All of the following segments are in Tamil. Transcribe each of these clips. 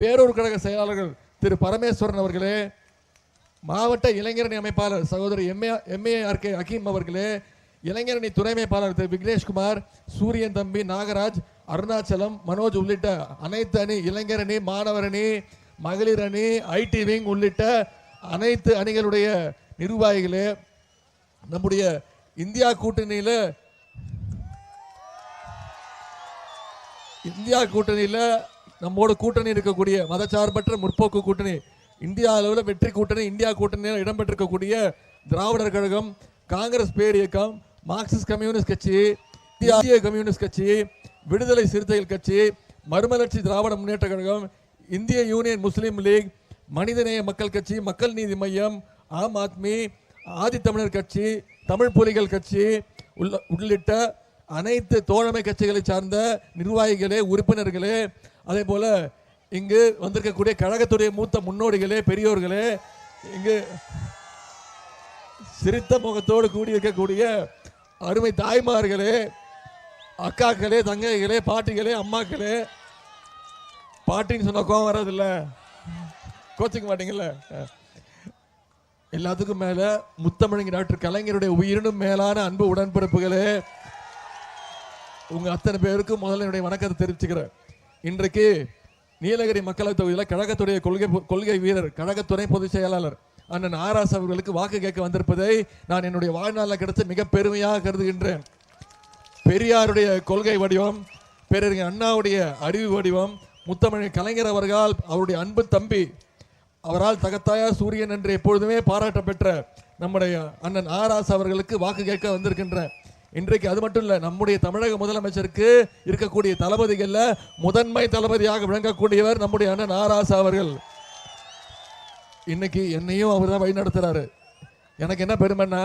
பேரூர் கழக செயலாளர்கள் திரு பரமேஸ்வரன் அவர்களே மாவட்ட இளைஞரணி அமைப்பாளர் சகோதரி எம்ஏ எம்ஏஆர் கே ஹக்கீம் அவர்களே இளைஞரணி துணை அமைப்பாளர் திரு விக்னேஷ்குமார் சூரியன் தம்பி நாகராஜ் அருணாச்சலம் மனோஜ் உள்ளிட்ட அனைத்து அணி இளைஞரணி மாணவரணி மகளிர் அணி ஐடி விங் உள்ளிட்ட அனைத்து அணிகளுடைய நிர்வாகிகளே நம்முடைய இந்தியா கூட்டணியில் இந்தியா கூட்டணியில் நம்மோட கூட்டணி இருக்கக்கூடிய மதச்சார்பற்ற முற்போக்கு கூட்டணி இந்தியா அளவில் வெற்றி கூட்டணி இந்தியா கூட்டணியில் இடம்பெற்றிருக்கக்கூடிய திராவிடர் கழகம் காங்கிரஸ் பேர் இயக்கம் மார்க்சிஸ்ட் கம்யூனிஸ்ட் கட்சி இந்திய கம்யூனிஸ்ட் கட்சி விடுதலை சிறுத்தைகள் கட்சி மறுமலர்ச்சி திராவிட முன்னேற்ற கழகம் இந்திய யூனியன் முஸ்லீம் லீக் மனிதநேய மக்கள் கட்சி மக்கள் நீதி மையம் ஆம் ஆத்மி ஆதித்தமிழர் கட்சி தமிழ் புலிகள் கட்சி உள்ள உள்ளிட்ட அனைத்து தோழமை கட்சிகளை சார்ந்த நிர்வாகிகளே உறுப்பினர்களே அதே போல் இங்கு வந்திருக்கக்கூடிய கழகத்துடைய மூத்த முன்னோடிகளே பெரியோர்களே இங்கு சிரித்த முகத்தோடு கூடியிருக்கக்கூடிய அருமை தாய்மார்களே அக்காக்களே தங்கைகளே பாட்டிகளே அம்மாக்களே. பாட்டின்னு சொன்ன கோவம் வராதுல்ல? கோச்சிக்க மாட்டீங்கல்ல? எல்லாத்துக்கும் மேலே முத்தமிழங்க டாக்டர் கலைஞருடைய உயிரினும் மேலான அன்பு உடன்பிறப்புகளே. உங்கள் அத்தனை பேருக்கும் முதல்ல என்னுடைய வணக்கத்தை தெரிவிச்சுக்கிறேன். இன்றைக்கு நீலகிரி மக்களவைத் தொகுதியில் கழகத்துடைய கொள்கை கொள்கை வீரர் கழக துணை பொதுச் செயலாளர் அண்ணன் ஆராஸ் அவர்களுக்கு வாக்கு கேட்க வந்திருப்பதை நான் என்னுடைய வாழ்நாளில் கிடைச்ச மிக பெருமையாக கருதுகின்றேன். பெரியாருடைய கொள்கை வடிவம் பேரறிஞர் அண்ணாவுடைய அறிவு வடிவம் முத்தமிழ் கலைஞர் அவர்கள் அவருடைய அன்பு தம்பி அவரால் தகத்தாயா சூரியன் என்று எப்பொழுதுமே பாராட்ட பெற்ற நம்முடைய அண்ணன் ஆராஸ் அவர்களுக்கு வாக்கு கேட்க வந்திருக்கின்றேன் இன்றைக்கு அது மட்டும் இல்லை நம்முடைய தமிழக முதலமைச்சருக்கு இருக்கக்கூடிய தளபதிகளில் முதன்மை தளபதியாக விளங்கக்கூடியவர் நம்முடைய அண்ணன் ஆராசா அவர்கள். இன்னைக்கு என்னையும் அவர் தான் வழிநடத்துறாரு. எனக்கு என்ன பெருமைன்னா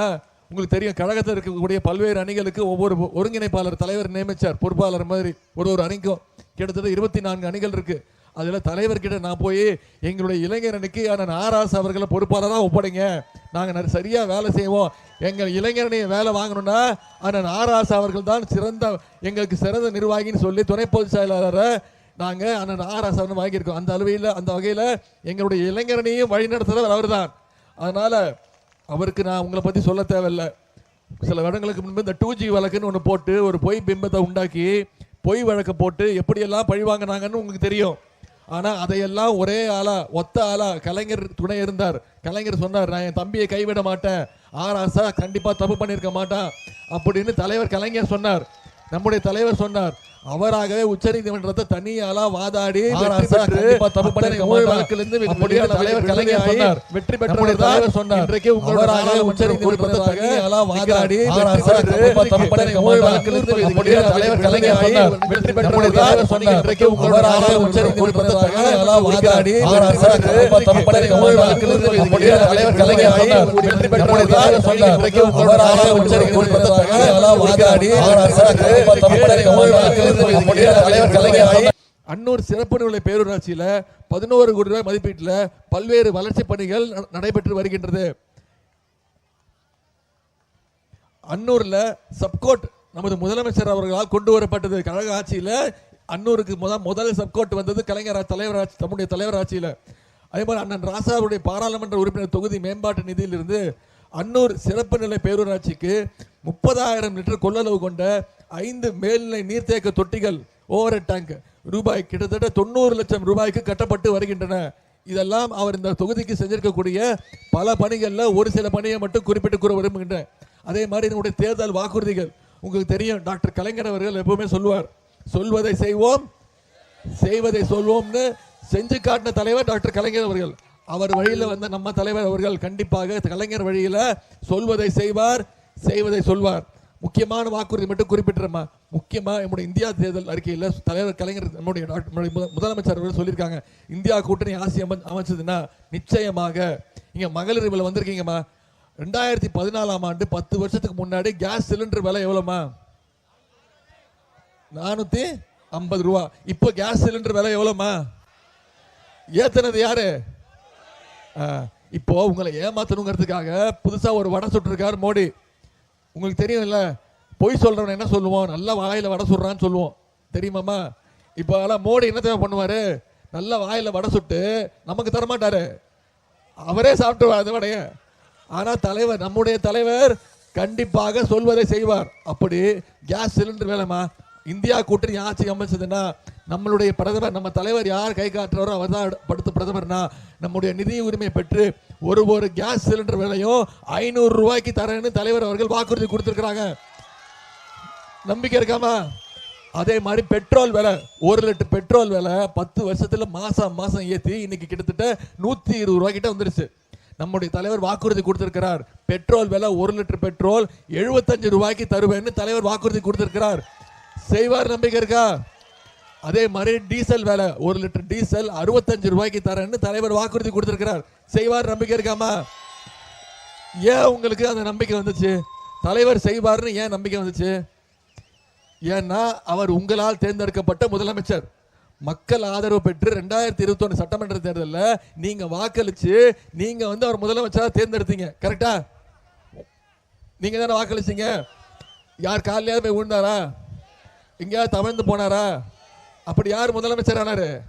உங்களுக்கு தெரியும் கழகத்தில் இருக்கக்கூடிய பல்வேறு அணிகளுக்கு ஒவ்வொரு ஒருங்கிணைப்பாளர் தலைவர் நியமிச்சார் பொறுப்பாளர் மாதிரி ஒரு ஒரு அணிக்கும் கிட்டத்தட்ட இருபத்தி நான்கு அணிகள் இருக்குது அதில் தலைவர்கிட்ட நான் போய் எங்களுடைய இளைஞரனுக்கு அண்ணன் ஆராஸ் அவர்களை பொறுப்பாளராக ஒப்படைங்க. நாங்கள் சரியாக வேலை செய்வோம். எங்கள் இளைஞரனையும் வேலை வாங்கணும்னா அண்ணன் ஆராஸ் அவர்கள் தான் சிறந்த எங்களுக்கு சிறந்த நிர்வாகின்னு சொல்லி துணை பொதுச் செயலாளரை நாங்கள் அண்ணன் ஆராஸ் அவர்கள் வாங்கியிருக்கோம். அந்த அளவையில் அந்த வகையில் எங்களுடைய இளைஞரனையும் வழிநடத்துகிறவர் அவர் தான் அதனால் அவருக்கு நான் உங்களை பற்றி சொல்ல தேவையில்லை. சில வருடங்களுக்கு முன்பு இந்த டூ ஜி வழக்குன்னு ஒன்று போட்டு ஒரு பொய் பிம்பத்தை உண்டாக்கி பொய் வழக்கை போட்டு எப்படியெல்லாம் பழி வாங்கினாங்கன்னு உங்களுக்கு தெரியும். ஆனால் அதையெல்லாம் ஒரே ஆளா ஒத்த ஆளா கலைஞர் துணை இருந்தார். கலைஞர் சொன்னார் நான் என் தம்பியை கைவிட மாட்டேன். ஆராசா கண்டிப்பாக தப்பு பண்ணியிருக்க மாட்டான். அப்படின்னு தலைவர் கலைஞர் சொன்னார். நம்முடைய தலைவர் சொன்னார் அவராகவே உச்சநீதிமன்றத்தை தனியாளா வாதாடி வெற்றி பெற்று தப்பு அத்தனை பண்ணிருக்க ஊழல் மாட்டார். வழக்கிலிருந்து வெற்றி அப்படியே பெற்ற தலைவர் கலைஞர் சொன்னார் அவராகவே உச்சநீதிமன்றத்தை உறுப்பினராக தனியாளா வாதாடி தலைவர் தலைவர் கலைஞர் கலைஞர் சொன்னார். வெற்றி வெற்றி பெற்ற பெற்ற தலைவர் தலைவர் சொன்னார் இன்றைக்கு அவராகவே உச்சநீதிமன்றத்தை உறுப்பினராக தனியாளா வாதாடி தலைவர் தலைவர் கலைஞர் கலைஞர் சொன்னார். வெற்றி பெற்ற நம்முடைய தலைவர் தலைவர் சொன்னார். இன்றைக்கு உங்களோட நாடாளுமன்ற உறுப்பினராக வாதாடி தலைவர். அன்னூர் சிறப்பு நிலை பேரூராட்சியில பதினோரு கோடி ரூபாய் மதிப்பீட்டில் பல்வேறு வளர்ச்சி பணிகள் நடைபெற்று வருகின்றது. அன்னூர்ல சப்கோட் நமது முதலமைச்சர் அவர்களால் கொண்டு வரப்பட்டது. கழக ஆட்சியில அன்னூருக்கு முதல் முதல் சப்கோட் வந்தது கலைஞர் தலைவர் ஆட்சி நம்முடைய தலைவர் ஆட்சியில அதே மாதிரி அண்ணன் ராசாவுடைய பாராளுமன்ற உறுப்பினர் தொகுதி மேம்பாட்டு நிதியிலிருந்து அன்னூர் சிறப்பு நிலை பேரூராட்சிக்கு முப்பதாயிரம் லிட்டர் கொள்ளளவு கொண்ட ஐந்து மேல்நிலை நீர்த்தேக்க தொட்டிகள் ஓவர் டேங்க் ரூபாய் கிட்டத்தட்ட தொண்ணூறு லட்சம் ரூபாய்க்கு கட்டப்பட்டு வருகின்றன. இதெல்லாம் அவர் இந்த தொகுதிக்கு செஞ்சிருக்கக்கூடிய பல பணிகளில் ஒரு சில பணியை மட்டும் குறிப்பிட்டு கூற விரும்புகின்றேன் அதே மாதிரி என்னுடைய தேர்தல் வாக்குறுதிகள். உங்களுக்கு தெரியும் டாக்டர் கலைஞர் அவர்கள் எப்பவுமே சொல்லுவார் சொல்வதை செய்வோம் செய்வதை சொல்வோம்னு செஞ்சு காட்டின தலைவர் டாக்டர் கலைஞர் அவர்கள். அவர் வழியில் வந்த நம்ம தலைவர் அவர்கள் கண்டிப்பாக கலைஞர் வழியில் சொல்வதை செய்வார் செய்வதை சொல்வார். முக்கியமான வாக்குறுதி மட்டும் குறிப்பிட்டுறமா முக்கியமா நம்முடைய இந்தியா தேர்தல் அறிக்கையில் தலைவர் கலைஞர் நம்முடைய முதலமைச்சர் அவர்கள் சொல்லியிருக்காங்க. இந்தியா கூட்டணி ஆசி அமை அமைச்சதுன்னா நிச்சயமாக இங்கே மகளிர் இவ்வளோ வந்திருக்கீங்கம்மா. ரெண்டாயிரத்தி பதினாலாம் ஆண்டு பத்து வருஷத்துக்கு முன்னாடி கேஸ் சிலிண்டர் விலை எவ்வளோம்மா? நானூற்றி ஐம்பது ரூபா. இப்போ கேஸ் சிலிண்டர் விலை எவ்வளோம்மா? ஏத்தனது யாரு? இப்போ உங்களை ஏமாத்தணுங்கிறதுக்காக புதுசாக ஒரு வடை சுட்டிருக்கார் மோடி. உங்களுக்கு தெரியும்ல பொய் சொல்கிறவன் என்ன சொல்லுவோம் நல்ல வாயில் வடை சுடுறான்னு சொல்லுவோம். தெரியுமாம்மா? இப்போ ஆனால் மோடி என்ன தேவை பண்ணுவார்? நல்ல வாயில் வடை சுட்டு நமக்கு தரமாட்டாரு. அவரே சாப்பிட்டு அந்த வடைய. ஆனால் தலைவர் நம்முடைய தலைவர் கண்டிப்பாக சொல்வதை செய்வார். அப்படி கேஸ் சிலிண்டர் வேலைமா இந்தியா கூட்டணி ஆட்சி அமைச்சதுன்னா நம்மளுடைய பிரதமர் நம்ம தலைவர் யார் கை காட்டுறாரோ அவர் தான் படுத்த பிரதமர்னா நம்முடைய நிதி உரிமை பெற்று ஒரு ஒரு கேஸ் சிலிண்டர் விலையும் ஐநூறு ரூபாய்க்கு தரேன்னு தலைவர் அவர்கள் வாக்குறுதி கொடுத்துருக்குறாங்க. நம்பிக்கை இருக்காமா? அதே மாதிரி பெட்ரோல் விலை ஒரு லிட்டர் பெட்ரோல் விலை பத்து வருஷத்தில் மாதம் மாதம் ஏற்றி இன்னைக்கு கிட்டத்தட்ட நூற்றி இருபது ரூபாய்க்கிட்ட வந்துருச்சு. நம்முடைய தலைவர் வாக்குறுதி கொடுத்திருக்கிறார். பெட்ரோல் விலை ஒரு லிட்டர் பெட்ரோல் எழுபத்தஞ்சு ரூபாய்க்கு தருவேன்னு தலைவர் வாக்குறுதி கொடுத்திருக்கிறார். செய்வார் நம்பிக்கை இருக்கா அதே மாதிரி டீசல் வேலை ஒரு லிட்டர் டீசல் அறுபத்தஞ்சு ரூபாய்க்கு தரேன்னு தலைவர் வாக்குறுதி கொடுத்துருக்கிறார். செய்வார் நம்பிக்கை இருக்காமா ஏன் உங்களுக்கு அந்த நம்பிக்கை வந்துச்சு? தலைவர் செய்வார்னு ஏன் நம்பிக்கை வந்துச்சு? ஏன்னா அவர் உங்களால் தேர்ந்தெடுக்கப்பட்ட முதலமைச்சர். மக்கள் ஆதரவு பெற்று ரெண்டாயிரத்தி இருபத்தொன்னு சட்டமன்ற தேர்தலில் நீங்கள் வாக்களித்து நீங்கள் வந்து அவர் முதலமைச்சராக தேர்ந்தெடுத்தீங்க. கரெக்டா நீங்கள் தானே வாக்களிச்சீங்க? யார் காலையாவது போய் விழுந்தாரா? எங்கேயாவது தவழ்ந்து போனாரா? அப்படி யார் முதலமைச்சர் ஆனாரு?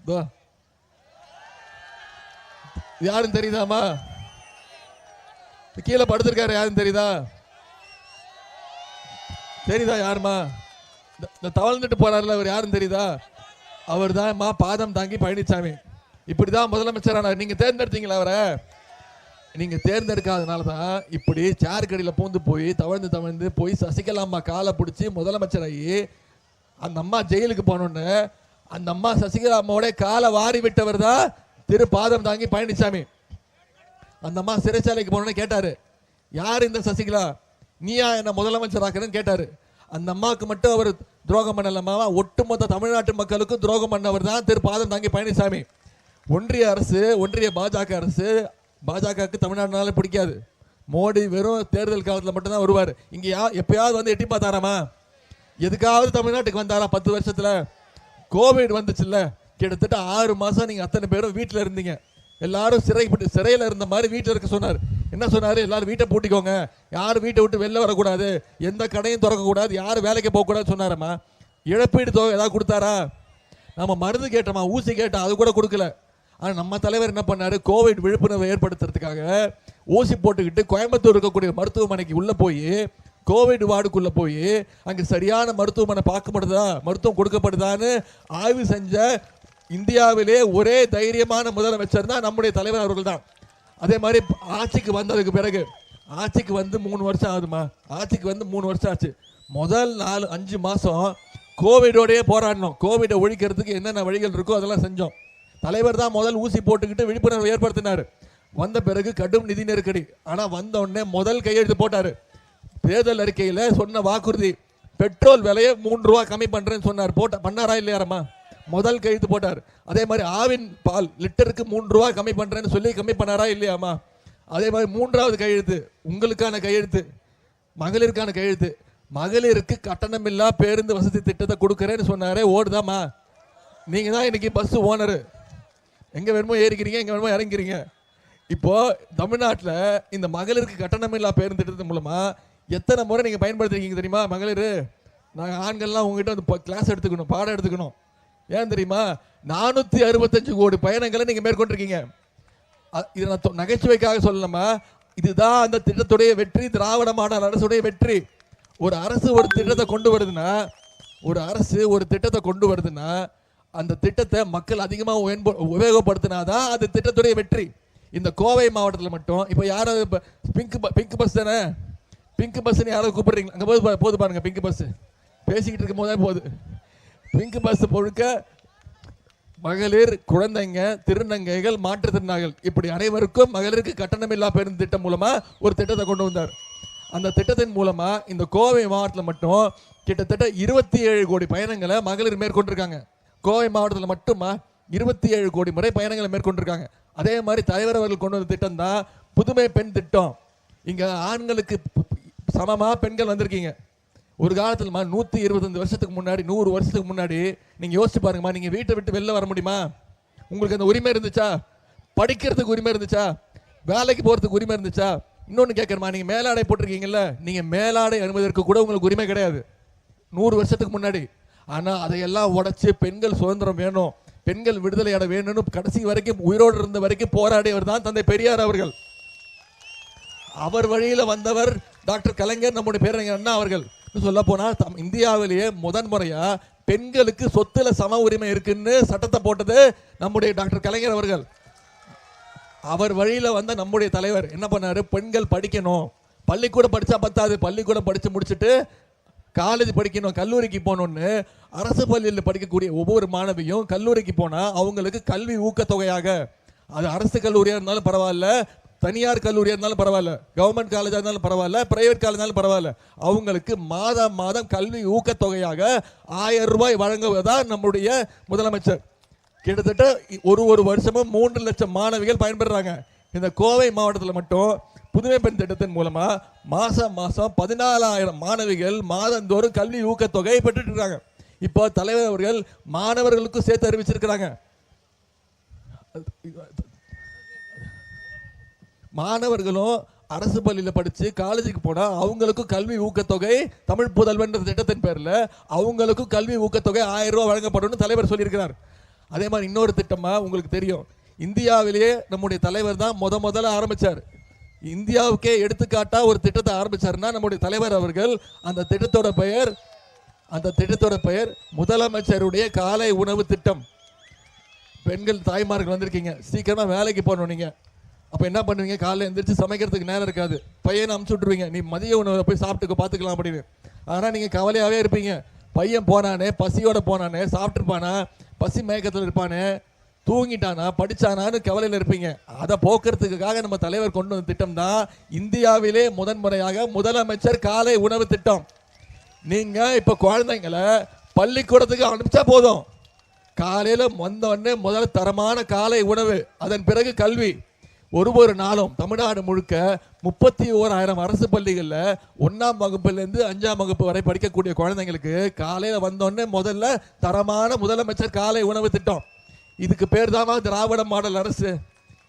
இதோ. யாருன்னு தெரியுதாமா கீழே படுத்திருக்காரு யாருன்னு தெரியுதா? தெரியுதா யாருமா இந்த- இந்த தவழ்ந்துட்டு போறாருல அவர் யாருன்னு தெரியுதா? அவர் தான்மா பாதம் தாங்கி பழனிசாமி இப்படிதான் முதலமைச்சரானார் நீங்க தேர்ந்தெடுத்தீங்களா அவரை? நீங்கள் தேர்ந்தெடுக்காதனால தான் இப்படி சேர் கடையில் பூந்து போய் தவழ்ந்து தவழ்ந்து போய் சசிகலா அம்மா காலை பிடிச்சி முதலமைச்சராகி அந்த அம்மா ஜெயிலுக்கு போனோன்னு அந்த அம்மா சசிகலா அம்மாவோட காலை வாரி விட்டவர் தான் திரு பாதம் தாங்கி பழனிசாமி அந்த அம்மா சிறைச்சாலைக்கு போனோன்னு கேட்டார் யார் இந்த சசிகலா? நீயா என்ன முதலமைச்சராக்குறேன்னு கேட்டார். அந்த அம்மாவுக்கு மட்டும் அவர் துரோகம் பண்ணலமா ஒட்டுமொத்த தமிழ்நாட்டு மக்களுக்கும் துரோகம் பண்ணவர் தான் திரு பாதம் தாங்கி பழனிசாமி ஒன்றிய அரசு ஒன்றிய பாஜக அரசு பாஜகவுக்கு தமிழ்நாடுனால பிடிக்காது. மோடி வெறும் தேர்தல் காலத்தில் மட்டும்தான் வருவார். இங்கே யா எப்பயாவது வந்து எட்டி பார்த்தாராமா? எதுக்காவது தமிழ்நாட்டுக்கு வந்தாரா பத்து வருஷத்தில்? கோவிட் வந்துச்சுல்ல. கிட்டத்தட்ட ஆறு மாதம் நீங்கள் அத்தனை பேரும் வீட்டில் இருந்தீங்க. எல்லாரும் சிறைப்பட்டு சிறையில் இருந்த மாதிரி வீட்டில் இருக்க சொன்னார். என்ன சொன்னார்? எல்லாரும் வீட்டை பூட்டிக்கோங்க. யாரும் வீட்டை விட்டு வெளில வரக்கூடாது. எந்த கடையும் திறக்கக்கூடாது. யாரும் வேலைக்கு போகக்கூடாது சொன்னாரம்மா இழப்பீடு தொகை ஏதாவது கொடுத்தாரா? நம்ம மருந்து கேட்டோமா? ஊசி கேட்டோம். அது கூட கொடுக்கல. ஆனால் நம்ம தலைவர் என்ன பண்ணார்? கோவிட் விழிப்புணர்வை ஏற்படுத்துறதுக்காக ஊசி போட்டுக்கிட்டு கோயம்புத்தூர் இருக்கக்கூடிய மருத்துவமனைக்கு உள்ளே போய் கோவிட் வார்டுக்குள்ளே போய் அங்கே சரியான மருத்துவமனை பார்க்கப்படுதா? மருத்துவம் கொடுக்கப்படுதான்னு ஆய்வு செஞ்ச இந்தியாவிலே ஒரே தைரியமான முதலமைச்சர் தான் நம்முடைய தலைவர் அவர்கள் தான். அதே மாதிரி ஆட்சிக்கு வந்ததுக்கு பிறகு ஆட்சிக்கு வந்து மூணு வருஷம் ஆகுதுமா ஆட்சிக்கு வந்து மூணு வருஷம் ஆச்சு. முதல் நாலு அஞ்சு மாதம் கோவிடோடையே போராடினோம். கோவிடை ஒழிக்கிறதுக்கு என்னென்ன வழிகள் இருக்கோ அதெல்லாம் செஞ்சோம். தலைவர் தான் முதல் ஊசி போட்டுக்கிட்டு விழிப்புணர்வு ஏற்படுத்தினார். வந்த பிறகு கடும் நிதி நெருக்கடி. ஆனால் வந்த உடனே முதல் கையெழுத்து போட்டார். தேர்தல் அறிக்கையில் சொன்ன வாக்குறுதி பெட்ரோல் விலையை மூன்று ரூபா கம்மி பண்ணுறேன்னு சொன்னார். போட்ட பண்ணாரா இல்லையாரம்மா? முதல் கையெழுத்து போட்டார். அதே மாதிரி ஆவின் பால் லிட்டருக்கு மூன்று ரூபா கம்மி பண்ணுறேன்னு சொல்லி கம்மி பண்ணாரா இல்லையாம்மா? அதே மாதிரி மூன்றாவது கையெழுத்து உங்களுக்கான கையெழுத்து மகளிருக்கான கையெழுத்து. மகளிருக்கு கட்டணமில்லா பேருந்து வசதி திட்டத்தை கொடுக்குறேன்னு சொன்னாரே ஓடுதாம்மா. நீங்கள் தான் இன்னைக்கு பஸ் ஓனரு எங்கே வேணுமோ ஏறிக்கிறீங்க எங்கே வேணுமோ இறங்கிறீங்க இப்போது தமிழ்நாட்டில் இந்த மகளிருக்கு கட்டணமில்லா பேருந்து திட்டத்தின் மூலமாக எத்தனை முறை நீங்கள் பயன்படுத்திருக்கீங்க தெரியுமா மகளிர்? நாங்கள் ஆண்கள்லாம் உங்ககிட்ட வந்து கிளாஸ் எடுத்துக்கணும் பாடம் எடுத்துக்கணும். ஏன் தெரியுமா நானூற்றி அறுபத்தஞ்சு கோடி பயணங்களை நீங்கள் மேற்கொண்டிருக்கீங்க. அ- இது நான் தொ- நகைச்சுவைக்காக சொல்லலாமா இதுதான் அந்த திட்டத்துடைய வெற்றி திராவிட மாடல் அரசுடைய வெற்றி. ஒரு அரசு ஒரு திட்டத்தை கொண்டு வருதுன்னா ஒரு அரசு ஒரு திட்டத்தை கொண்டு வருதுன்னா அந்த திட்டத்தை மக்கள் அதிகமாக உபயோகப்படுத்தினாதான் அது திட்டத்துடைய வெற்றி. இந்த கோவை மாவட்டத்தில் மட்டும் இப்போ யாராவது இப்போ பிங்க் பிங்க் பஸ் தானே? பிங்க் பஸ்ன்னு யாராவது கூப்பிடுறீங்க. அங்கே போது பா- போது பாருங்க பிங்க் பஸ் பேசிக்கிட்டு இருக்கும் போதே போகுது பிங்க் பஸ் பொழுக்க மகளிர் குழந்தைங்க திருநங்கைகள் மாற்றுத்திறனாளிகள். இப்படி அனைவருக்கும் மகளிருக்கு கட்டணமில்லா பேருந்து திட்டம் மூலமாக ஒரு திட்டத்தை கொண்டு வந்தார். அந்த திட்டத்தின் மூலமாக இந்த கோவை மாவட்டத்தில் மட்டும் கிட்டத்தட்ட இருபத்தி ஏழு கோடி பயணங்களை மகளிர் மேற்கொண்டிருக்காங்க. கோவை மாவட்டத்தில் மட்டுமா இருபத்தி ஏழு கோடி முறை பயணங்களை மேற்கொண்டிருக்காங்க. அதே மாதிரி தலைவர் அவர்கள் கொண்டு வந்த திட்டம் தான் புதுமை பெண் திட்டம். இங்கே ஆண்களுக்கு சமமாக பெண்கள் வந்திருக்கீங்க. ஒரு காலத்துலமா நூற்றி இருபத்தஞ்சு வருஷத்துக்கு முன்னாடி நூறு வருஷத்துக்கு முன்னாடி நீங்கள் யோசிச்சு பாருங்கம்மா நீங்கள் வீட்டை விட்டு வெளில வர முடியுமா? உங்களுக்கு அந்த உரிமை இருந்துச்சா? படிக்கிறதுக்கு உரிமை இருந்துச்சா? வேலைக்கு போகிறதுக்கு உரிமை இருந்துச்சா? இன்னொன்று கேட்குறமா நீங்கள் மேலாடை போட்டிருக்கீங்கல்ல நீங்கள் மேலாடை அணிவதற்கு கூட உங்களுக்கு உரிமை கிடையாது. நூறு வருஷத்துக்கு முன்னாடி ஆனால் அதையெல்லாம் உடச்சி பெண்கள் சுதந்திரம் வேணும். பெண்கள் விடுதலை அட வேணும்னு கடைசி வரைக்கும் உயிரோடு இருந்த வரைக்கும் போராடியவர் தான் தந்தை பெரியார் அவர்கள். அவர் வழியில் வந்தவர் டாக்டர் கலைஞர் நம்முடைய பேரறிஞர் அண்ணா அவர்கள். சொல்ல போனால் தம் இந்தியாவிலேயே முதன் முறையாக பெண்களுக்கு சொத்துல சம உரிமை இருக்குன்னு சட்டத்தை போட்டது நம்முடைய டாக்டர் கலைஞர் அவர்கள். அவர் வழியில் வந்த நம்முடைய தலைவர் என்ன பண்ணாரு? பெண்கள் படிக்கணும். பள்ளிக்கூடம் படித்தா பத்தாது. பள்ளிக்கூடம் படித்து முடிச்சுட்டு காலேஜ் படிக்கணும் கல்லூரிக்கு போகணும்னு அரசு பள்ளியில் படிக்கக்கூடிய ஒவ்வொரு மாணவியும் கல்லூரிக்கு போனால் அவங்களுக்கு கல்வி ஊக்கத்தொகையாக. அது அரசு கல்லூரியாக இருந்தாலும் பரவாயில்ல தனியார் கல்லூரியாக இருந்தாலும் பரவாயில்ல கவர்மெண்ட் காலேஜாக இருந்தாலும் பரவாயில்ல பிரைவேட் காலேஜ்னாலும் பரவாயில்ல. அவங்களுக்கு மாதம் மாதம் கல்வி ஊக்கத்தொகையாக ஆயிரம் ரூபாய் வழங்குவதான் நம்முடைய முதலமைச்சர். கிட்டத்தட்ட ஒரு ஒரு வருஷமும் மூன்று லட்சம் மாணவிகள் பயன்பெறாங்க இந்த கோவை மாவட்டத்தில் மட்டும் புதுமை பெண் திட்டத்தின் மூலமா மாசம் மாசம் பதினாலாயிரம் மாணவிகள் மாதந்தோறும் கல்வி ஊக்கத்தொகை பெற்றுட்டு இருக்காங்க. இப்போ தலைவர் அவர்கள் மாணவர்களுக்கும் சேர்த்து அறிவிச்சிருக்கிறாங்க. மாணவர்களும் அரசு பள்ளியில் படித்து காலேஜுக்கு போனால் அவங்களுக்கும் கல்வி ஊக்கத்தொகை தமிழ் புதல்வன்ற திட்டத்தின் பேரில் அவங்களுக்கும் கல்வி ஊக்கத்தொகை ஆயிரம் ரூபா வழங்கப்படும்னு தலைவர் சொல்லியிருக்கிறார். அதே மாதிரி இன்னொரு திட்டமாக உங்களுக்கு தெரியும். இந்தியாவிலேயே நம்முடைய தலைவர் தான் முத முதல்ல ஆரம்பிச்சார். இந்தியாவுக்கே எடுத்துக்காட்டா ஒரு திட்டத்தை ஆரம்பிச்சாருன்னா நம்முடைய தலைவர் அவர்கள் அந்த திட்டத்தோட பெயர் அந்த திட்டத்தோட பெயர் முதலமைச்சருடைய காலை உணவு திட்டம். பெண்கள் தாய்மார்கள் வந்திருக்கீங்க. சீக்கிரமா வேலைக்கு போகணும் நீங்க. அப்ப என்ன பண்ணுவீங்க? காலைல எழுந்திரிச்சு சமைக்கிறதுக்கு நேரம் இருக்காது. பையனை அமுச்சு விட்டுருவீங்க. நீ மதிய உணவை போய் சாப்பிட்டுக்க பார்த்துக்கலாம் அப்படின்னு. ஆனா நீங்க கவலையாவே இருப்பீங்க. பையன் போனானே பசியோட போனானே சாப்பிட்டுருப்பானா? பசி மயக்கத்தில் இருப்பானே? தூங்கிட்டானா படிச்சானான்னு கவலையில் இருப்பீங்க. அதை போக்குறதுக்காக நம்ம தலைவர் கொண்டு வந்த திட்டம் தான் இந்தியாவிலே முதன்முறையாக முதலமைச்சர் காலை உணவு திட்டம். நீங்க இப்ப குழந்தைங்களை பள்ளிக்கூடத்துக்கு அனுப்பிச்சா போதும். காலையில் வந்தவொடனே முதல் முதல்ல தரமான காலை உணவு அதன் பிறகு கல்வி. ஒரு ஒரு நாளும் தமிழ்நாடு முழுக்க முப்பத்தி ஓராயிரம் அரசு பள்ளிகளில் ஒன்றாம் வகுப்புலேருந்து அஞ்சாம் வகுப்பு வரை படிக்கக்கூடிய குழந்தைங்களுக்கு காலையில் வந்தோடனே முதல்ல தரமான முதலமைச்சர் காலை உணவு திட்டம். இதுக்கு பேர் தாமா திராவிட மாடல் அரசு.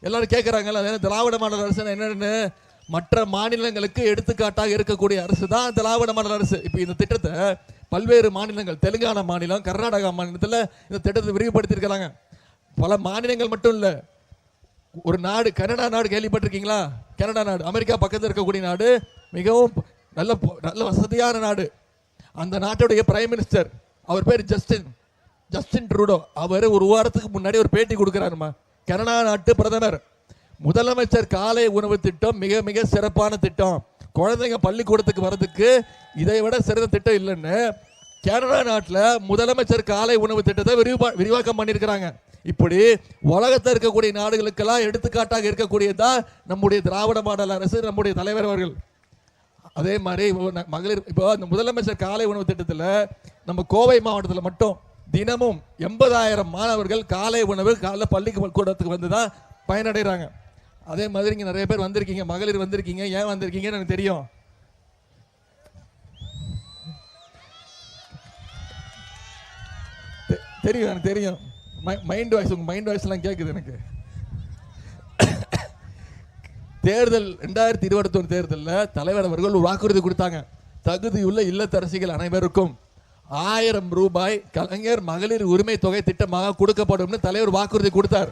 எல்லாரும் கேட்குறாங்கல்ல திராவிட மாடல் அரசு என்னன்னு? மற்ற மாநிலங்களுக்கு எடுத்துக்காட்டாக இருக்கக்கூடிய அரசு தான் திராவிட மாடல் அரசு. இப்போ இந்த திட்டத்தை பல்வேறு மாநிலங்கள் தெலுங்கானா மாநிலம் கர்நாடகா மாநிலத்தில் இந்த திட்டத்தை விரிவுபடுத்தியிருக்கிறாங்க. பல மாநிலங்கள் மட்டும் இல்லை. ஒரு நாடு கனடா நாடு கேள்விப்பட்டிருக்கீங்களா? கனடா நாடு அமெரிக்கா பக்கத்தில் இருக்கக்கூடிய நாடு மிகவும் நல்ல நல்ல வசதியான நாடு. அந்த நாட்டுடைய பிரைம் மினிஸ்டர் அவர் பேர் ஜஸ்டின். ஜஸ்டின் ட்ரூடோ அவர் ஒரு வாரத்துக்கு முன்னாடி ஒரு பேட்டி கொடுக்குறாருமா? கனடா நாட்டு பிரதமர். முதலமைச்சர் காலை உணவு திட்டம் மிக மிக சிறப்பான திட்டம். குழந்தைங்க பள்ளிக்கூடத்துக்கு வர்றதுக்கு இதை விட சிறந்த திட்டம் இல்லைன்னு கனடா நாட்டில் முதலமைச்சர் காலை உணவு திட்டத்தை விரிவா விரிவாக்கம் பண்ணியிருக்கிறாங்க. இப்படி உலகத்தில் இருக்கக்கூடிய நாடுகளுக்கெல்லாம் எடுத்துக்காட்டாக இருக்கக்கூடியதுதான் நம்முடைய திராவிட மாடல் அரசு நம்முடைய தலைவர் அவர்கள். அதே மாதிரி மகளிர் இப்போ அந்த முதலமைச்சர் காலை உணவு திட்டத்தில் நம்ம கோவை மாவட்டத்தில் மட்டும் தினமும் எண்பதாயிரம் மாணவர்கள் காலை உணவு காலைல பள்ளிக்கு கூடத்துக்கு வந்து தான் பயனடைகிறாங்க அதே மாதிரி இங்கே நிறைய பேர் வந்திருக்கீங்க. மகளிர் வந்திருக்கீங்க. ஏன் வந்திருக்கீங்கன்னு எனக்கு தெரியும். தெ- தெரியும் எனக்கு தெரியும். மைண்ட் வாய்ஸ் உங்கள் மைண்ட் வாய்ஸ்லாம் கேட்குது எனக்கு. தேர்தல் ரெண்டாயிரத்தி இருபத்தொன்று தேர்தலில் தலைவர் அவர்கள் ஒரு வாக்குறுதி கொடுத்தாங்க. தகுதியுள்ள இல்லத்தரசிகள் அனைவருக்கும். ஆயிரம் ரூபாய் கலைஞர் மகளிர் உரிமை தொகை திட்டமாக கொடுக்கப்படும்னு தலைவர் வாக்குறுதி கொடுத்தார்.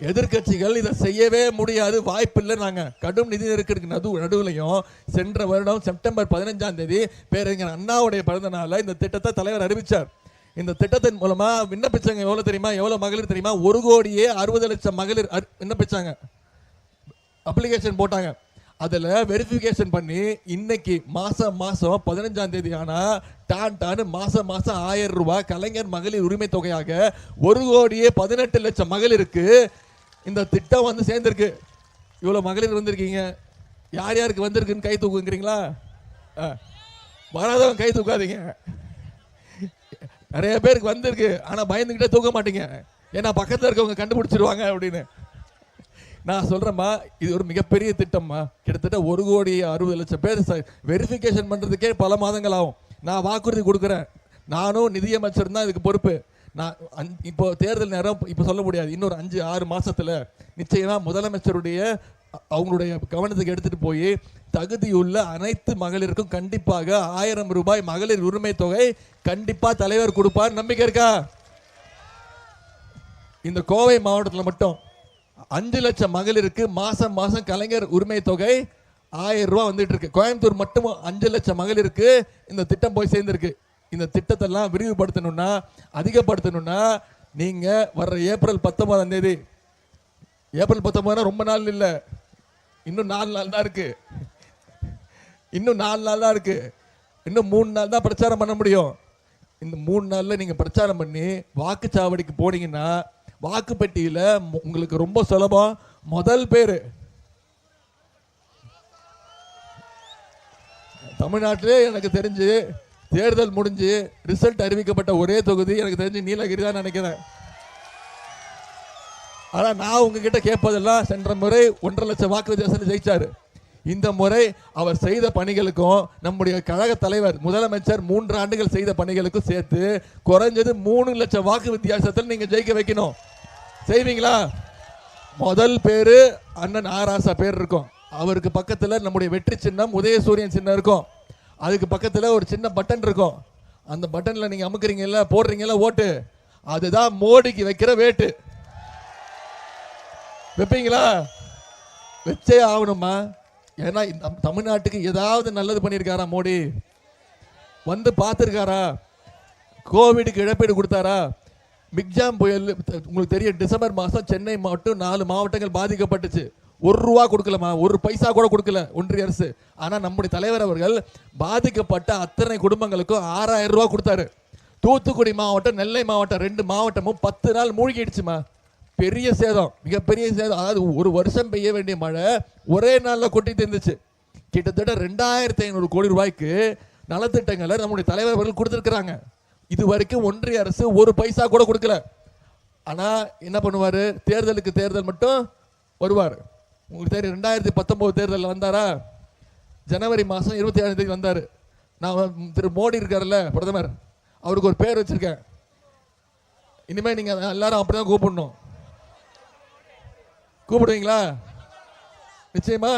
எதிர்க்கட்சிகள் இதை செய்யவே முடியாது வாய்ப்பில்லை நாங்கள் கடும் நிதி நெருக்கடிக்கு நடு நடுவுலையும் சென்ற வருடம் செப்டம்பர் பதினஞ்சாம் தேதி பேரறிஞர் அண்ணாவுடைய பிறந்த நாளில் இந்த திட்டத்தை தலைவர் அறிவித்தார் இந்த திட்டத்தின் மூலமாக விண்ணப்பிச்சாங்க எவ்வளோ தெரியுமா? எவ்வளோ மகளிர் தெரியுமா? ஒரு கோடியே அறுபது லட்சம் மகளிர் விண்ணப்பிச்சாங்க. அப்ளிகேஷன் போட்டாங்க. அதில் வெரிஃபிகேஷன் பண்ணி இன்னைக்கு மாதம் மாதம் பதினஞ்சாம் தேதி ஆனால் டான் டான்னு மாதம் மாதம் ஆயிரம் ரூபாய் கலைஞர் மகளிர் உரிமை தொகையாக ஒரு கோடியே பதினெட்டு லட்சம் மகளிருக்கு. இந்த திட்டம் வந்து சேர்ந்துருக்கு. இவ்வளோ மகளிர் வந்திருக்கீங்க. யார் யாருக்கு வந்திருக்குன்னு கை தூக்குங்கிறீங்களா? ஆ. வராதவங்க கை தூக்காதீங்க. நிறைய பேருக்கு வந்திருக்கு. ஆனால் பயந்துக்கிட்டே தூக்க மாட்டீங்க. ஏன்னா பக்கத்தில் இருக்கவங்க கண்டுபிடிச்சிருவாங்க அப்படின்னு. நான் சொல்கிறேம்மா இது ஒரு மிகப்பெரிய திட்டம்மா. கிட்டத்தட்ட ஒரு கோடி அறுபது லட்சம் பேர் வெரிஃபிகேஷன் பண்ணுறதுக்கே பல மாதங்கள் ஆகும் நான் வாக்குறுதி கொடுக்குறேன். நானும் நிதியமைச்சர் தான் இதுக்கு பொறுப்பு. நான் அந் இப்போ தேர்தல் நேரம் இப்போ சொல்ல முடியாது. இன்னொரு அஞ்சு ஆறு மாதத்தில் நிச்சயமாக முதலமைச்சருடைய அவங்களுடைய கவனத்துக்கு எடுத்துகிட்டு போய் தகுதியுள்ள அனைத்து மகளிருக்கும் கண்டிப்பாக ஆயிரம் ரூபாய் மகளிர் உரிமை தொகை கண்டிப்பாக தலைவர் கொடுப்பார். நம்பிக்கை இருக்கா? இந்த கோவை மாவட்டத்தில் மட்டும். அஞ்சு லட்சம் மகளிருக்கு மாசம் மாசம் கலைஞர் உரிமை தொகை ஆயிரம் ரூபா வந்துட்டு இருக்கு கோயம்புத்தூர் மட்டும் அஞ்சு லட்சம் மகளிருக்கு. இந்த திட்டம் போய் சேர்ந்திருக்கு. இந்த திட்டத்தெல்லாம் விரிவுபடுத்தணும்னா அதிகப்படுத்தணும்னா நீங்க வர்ற ஏப்ரல் பத்தொன்பதாம் தேதி. ஏப்ரல் பத்தொன்பதுனா ரொம்ப நாள் இல்லை. இன்னும் நாலு நாள் தான் இருக்கு. இன்னும் நாலு நாள் தான் இருக்கு. இன்னும் மூணு நாள் தான் பிரச்சாரம் பண்ண முடியும். இந்த மூணு நாளில் நீங்கள் பிரச்சாரம் பண்ணி வாக்குச்சாவடிக்கு போனீங்கன்னா வாக்குப்பெட்டியில உங்களுக்கு ரொம்ப சுலபம். முதல் பேரு. தமிழ்நாட்டிலே எனக்கு தெரிஞ்சு தேர்தல் முடிஞ்சு ரிசல்ட் அறிவிக்கப்பட்ட ஒரே தொகுதி எனக்கு தெரிஞ்சு நீலகிரி தான் நினைக்கிறேன். ஆனால் நான் உங்ககிட்ட கேட்பதெல்லாம் சென்ற முறை ஒன்றரை லட்சம் வாக்கு வித்தியாசத்தில் ஜெயிச்சாரு. இந்த முறை அவர் செய்த பணிகளுக்கும் நம்முடைய கழக தலைவர் முதலமைச்சர் மூன்று ஆண்டுகள் செய்த பணிகளுக்கும் சேர்த்து குறைஞ்சது மூணு லட்சம் வாக்கு வித்தியாசத்தில் நீங்கள் ஜெயிக்க வைக்கணும். செய்வீங்களா? முதல் பேரு அண்ணன் ஆராசா பேர் இருக்கும். அவருக்கு பக்கத்துல நம்முடைய வெற்றி சின்னம் உதயசூரியன் சின்னம் இருக்கும். அதுக்கு பக்கத்துல ஒரு சின்ன பட்டன் இருக்கும். அந்த பட்டன்ல நீங்க அமுக்குறீங்கல்ல போடுறீங்கல்ல ஓட்டு. அதுதான் மோடிக்கு வைக்கிற வேட்டு. வைப்பீங்களா? வச்சே ஆகணுமா ஏன்னா தமிழ்நாட்டுக்கு ஏதாவது நல்லது பண்ணியிருக்காரா மோடி? வந்து பார்த்துருக்காரா? கோவிடுக்கு இழப்பீடு கொடுத்தாரா? மிக்ஜாம் புயல் உங்களுக்கு தெரியும் டிசம்பர் மாதம் சென்னை மாவட்டம் நாலு மாவட்டங்கள் பாதிக்கப்பட்டுச்சு. ஒரு ரூபா கொடுக்கலமா ஒரு பைசா கூட கொடுக்கல ஒன்றிய அரசு. ஆனால் நம்முடைய தலைவர் அவர்கள் பாதிக்கப்பட்ட அத்தனை குடும்பங்களுக்கும் ஆறாயிரம் ரூபா கொடுத்தாரு. தூத்துக்குடி மாவட்டம் நெல்லை மாவட்டம் ரெண்டு மாவட்டமும் பத்து நாள் மூழ்கிடுச்சுமா. பெரிய சேதம் மிகப்பெரிய சேதம். அதாவது ஒரு வருஷம் பெய்ய வேண்டிய மழை ஒரே நாளில் கொட்டி இருந்துச்சு கிட்டத்தட்ட ரெண்டாயிரத்தி ஐநூறு கோடி ரூபாய்க்கு நலத்திட்டங்களை நம்முடைய தலைவர் அவர்கள் கொடுத்துருக்குறாங்க. இது வரைக்கும் ஒன்றிய அரசு ஒரு பைசா கூட கொடுக்கல. ஆனால் என்ன பண்ணுவார்? தேர்தலுக்கு தேர்தல் மட்டும் வருவார். உங்களுக்கு தெரியும் ரெண்டாயிரத்தி பத்தொம்போது தேர்தலில் வந்தாரா? ஜனவரி மாதம் இருபத்தி ஏழாம் தேதி வந்தார். நான் திரு மோடி இருக்கார்ல பிரதமர். அவருக்கு ஒரு பேர் வச்சிருக்கேன். இனிமேல் நீங்கள் எல்லாரும் அப்படி தான் கூப்பிடணும். கூப்பிடுவீங்களா? நிச்சயமா?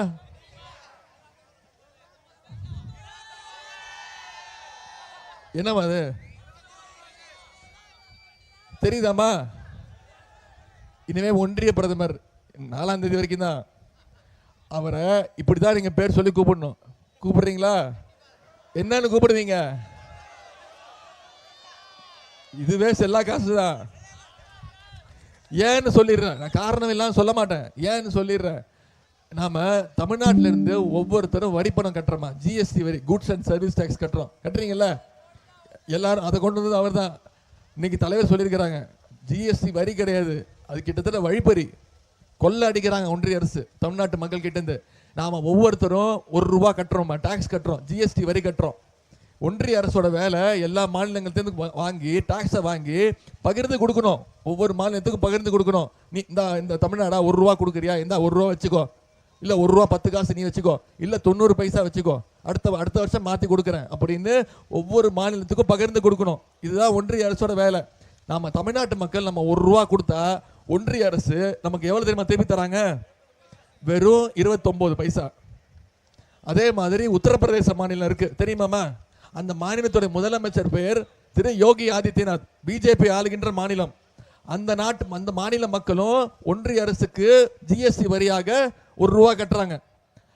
என்னம்மா அது? தெரியுதாம்மா? இனிமே ஒன்றிய பிரதமர் நாலாம் தேதி வரைக்கும் தான். அவரை இப்படி தான் நீங்கள் பேர் சொல்லி கூப்பிடணும். கூப்பிடுறீங்களா? என்னன்னு கூப்பிடுவீங்க? இதுவே செல்லா காசு தான் ஏன்னு சொல்லிடுறேன். நான் காரணம் இல்லாமல் சொல்ல மாட்டேன். ஏன்னு சொல்லிடுறேன். நாம் தமிழ்நாட்டிலேருந்து ஒவ்வொருத்தரும் வரி பணம் கட்டுறோமா ஜிஎஸ்டி வரி குட்ஸ் அண்ட் சர்வீஸ் டேக்ஸ் கட்டுறோம். கட்டுறீங்களா எல்லாரும் அதை கொண்டு வந்தது அவர் தான் இன்னைக்கு தலைவர் சொல்லியிருக்கிறாங்க ஜிஎஸ்டி வரி கிடையாது. அது கிட்டத்தட்ட வழிப்பறி. கொள்ள அடிக்கிறாங்க ஒன்றிய அரசு தமிழ்நாட்டு மக்கள் கிட்டேருந்து நாம் நாம ஒவ்வொருத்தரும் ஒரு ரூபா கட்டுறோம்? டேக்ஸ் கட்டுறோம். ஜிஎஸ்டி வரி கட்டுறோம். ஒன்றிய அரசோட வேலை எல்லா மாநிலங்கள்லேருந்து வாங்கி டேக்ஸை வாங்கி பகிர்ந்து கொடுக்கணும். ஒவ்வொரு மாநிலத்துக்கும் பகிர்ந்து கொடுக்கணும். நீ இந்த இந்த தமிழ்நாடா ஒரு ரூபா கொடுக்குறியா? இந்த ஒரு ரூபா வச்சுக்கோ. இல்லை ஒரு ரூபா பத்து காசு நீ வச்சுக்கோ இல்லை தொண்ணூறு பைசா வச்சுக்கோ அடுத்த அடுத்த வருஷம் மாற்றி கொடுக்குறேன் அப்படின்னு ஒவ்வொரு மாநிலத்துக்கும் பகிர்ந்து கொடுக்கணும். இதுதான் ஒன்றிய அரசோட வேலை. நம்ம தமிழ்நாட்டு மக்கள் நம்ம ஒரு ரூபா கொடுத்தா ஒன்றிய அரசு நமக்கு எவ்வளோ தெரியுமா திருப்பி தராங்க? வெறும் இருபத்தொம்போது பைசா. அதே மாதிரி உத்தரப்பிரதேச மாநிலம் இருக்குது தெரியுமாமா அந்த மாநிலத்துடைய முதலமைச்சர் பெயர் திரு யோகி ஆதித்யநாத். பிஜேபி ஆளுகின்ற மாநிலம். அந்த நாட்டு அந்த மாநில மக்களும் ஒன்றிய அரசுக்கு ஜிஎஸ்டி வரியாக ஒரு ரூபா கட்டுறாங்க.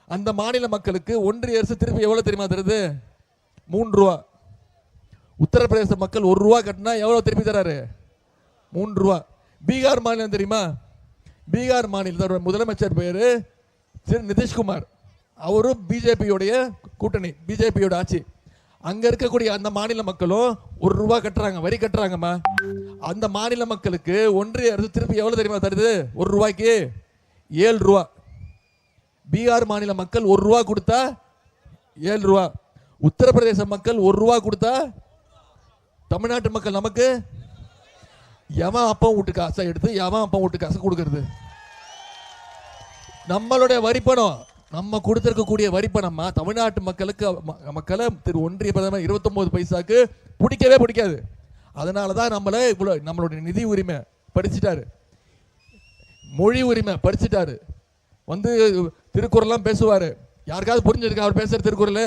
அந்த மாநில மக்களுக்கு ஒன்றிய அரசு திருப்பி எவ்வளோ தெரியுமா தருது? மூன்று ரூபா. உத்தரப்பிரதேச மக்கள் ஒரு ரூபா கட்டினா எவ்வளோ திருப்பி தராரு? மூன்று ரூபா. பீகார் மாநிலம் தெரியுமா? பீகார் மாநிலத்தோட முதலமைச்சர் பேர் திரு நிதிஷ்குமார். அவரும் பிஜேபியோடைய கூட்டணி பிஜேபியோட ஆட்சி. அங்கே இருக்கக்கூடிய அந்த மாநில மக்களும் ஒரு ரூபா கட்டுறாங்க வரி கட்டுறாங்கம்மா. அந்த மாநில மக்களுக்கு ஒன்றிய அரசு திருப்பி எவ்வளோ தெரியுமா தருது? ஒரு ரூபாய்க்கு ஏழு ரூபா. பீகார் மாநில மக்கள் ஒரு ரூபா கொடுத்தா ஏழு ரூபா. உத்தரப்பிரதேச மக்கள் ஒரு ரூபா கொடுத்தா தமிழ்நாட்டு மக்கள் நமக்கு? எவன் அப்பன் வீட்டு காசை எடுத்து எவன் அப்பன் வீட்டு காசை கொடுக்கறது? நம்மளுடைய வரிப்பணம் நம்ம கொடுத்துருக்கக்கூடிய வரிப்பணமா தமிழ்நாட்டு மக்களுக்கு மக்களை திரு ஒன்றிய பிரதமர் 29 பைசாக்கு பிடிக்கவே பிடிக்காது. அதனால தான் நம்மளை இவ்வளோ நம்மளுடைய நிதி உரிமை படிச்சுட்டாரு. மொழி உரிமை படிச்சுட்டாரு. வந்து திருக்குறள்லாம் பேசுவார். யாருக்காவது புரிஞ்சிருக்கா? அவர் பேசுகிற திருக்குறள்?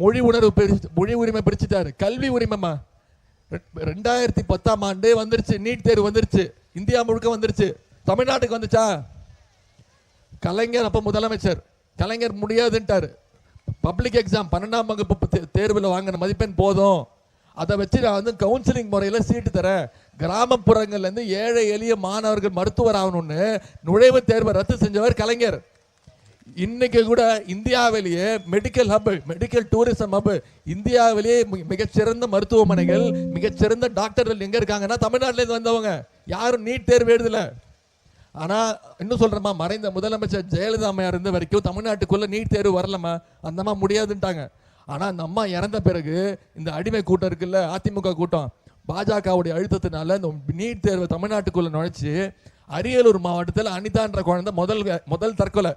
மொழி உணர்வு பிரிச்சு மொழி உரிமை பிரிச்சுட்டாரு. கல்வி உரிமைமா ரெண்டாயிரத்தி பத்தாம் ஆண்டு வந்துருச்சு. நீட் தேர்வு வந்துருச்சு. இந்தியா முழுக்க வந்துருச்சு. தமிழ்நாட்டுக்கு வந்துச்சா? கலைஞர் அப்போ முதலமைச்சர். கலைஞர் முடியாதுன்ட்டார். பப்ளிக் எக்ஸாம் பன்னெண்டாம் வகுப்பு தேர்வில் வாங்கின மதிப்பெண் போதும். அதை வச்சு நான் வந்து கவுன்சிலிங் முறையில் சீட்டு தரேன். கிராமப்புறங்கள்லேருந்து ஏழை எளிய மாணவர்கள் மருத்துவர் ஆகணும்னு நுழைவுத் தேர்வை ரத்து செஞ்சவர் கலைஞர். இன்னைக்கு கூட இந்தியாவிலேயே medical hub medical tourism hub இந்தியாவிலேயே மிகச்சிறந்த மருத்துவமனைகள் மிகச்சிறந்த டாக்டர்கள் எங்கே இருக்காங்கன்னா தமிழ்நாட்டிலேருந்து வந்தவங்க. யாரும் நீட் தேர்வு எழுதல. ஆனால் இன்னும் சொல்கிறேம்மா மறைந்த முதலமைச்சர் ஜெயலலிதா அம்மையார் இருந்த வரைக்கும் தமிழ்நாட்டுக்குள்ளே நீட் தேர்வு வரலம்மா. அந்தம்மா முடியாதுன்ட்டாங்க. ஆனால் அந்த அம்மா இறந்த பிறகு இந்த அடிமை கூட்டம் இருக்குல்ல அதிமுக கூட்டம் பாஜகவுடைய அழுத்தத்தினால இந்த நீட் தேர்வு தமிழ்நாட்டுக்குள்ளே நுழைச்சி அரியலூர் மாவட்டத்தில் அனிதான்ற குழந்தை முதல் முதல் தற்கொலை.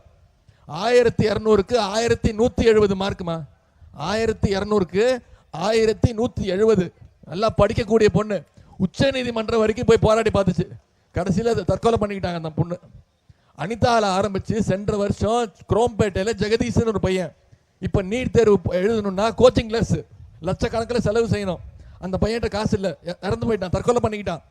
ஆயிரத்தி இரநூறுக்கு ஆயிரத்தி நூற்றி எழுபது மார்க்குமா? ஆயிரத்தி இரநூறுக்கு ஆயிரத்தி நூற்றி எழுபது. நல்லா படிக்கக்கூடிய பொண்ணு. உச்ச நீதிமன்றம் வரைக்கும் போய் போராடி பார்த்துச்சு. கடைசியில் அதை தற்கொலை பண்ணிக்கிட்டாங்க அந்த பொண்ணு. அனிதாவில் ஆரம்பித்து சென்ற வருஷம் குரோம்பேட்டையில் ஜெகதீசன் ஒரு பையன். இப்போ நீட் தேர்வு எழுதணும்னா கோச்சிங் கிளாஸ் லட்சக்கணக்கில் செலவு செய்யணும். அந்த பையன்கிட்ட காசு இல்லை. இறந்து போயிட்டான். தற்கொலை பண்ணிக்கிட்டான்.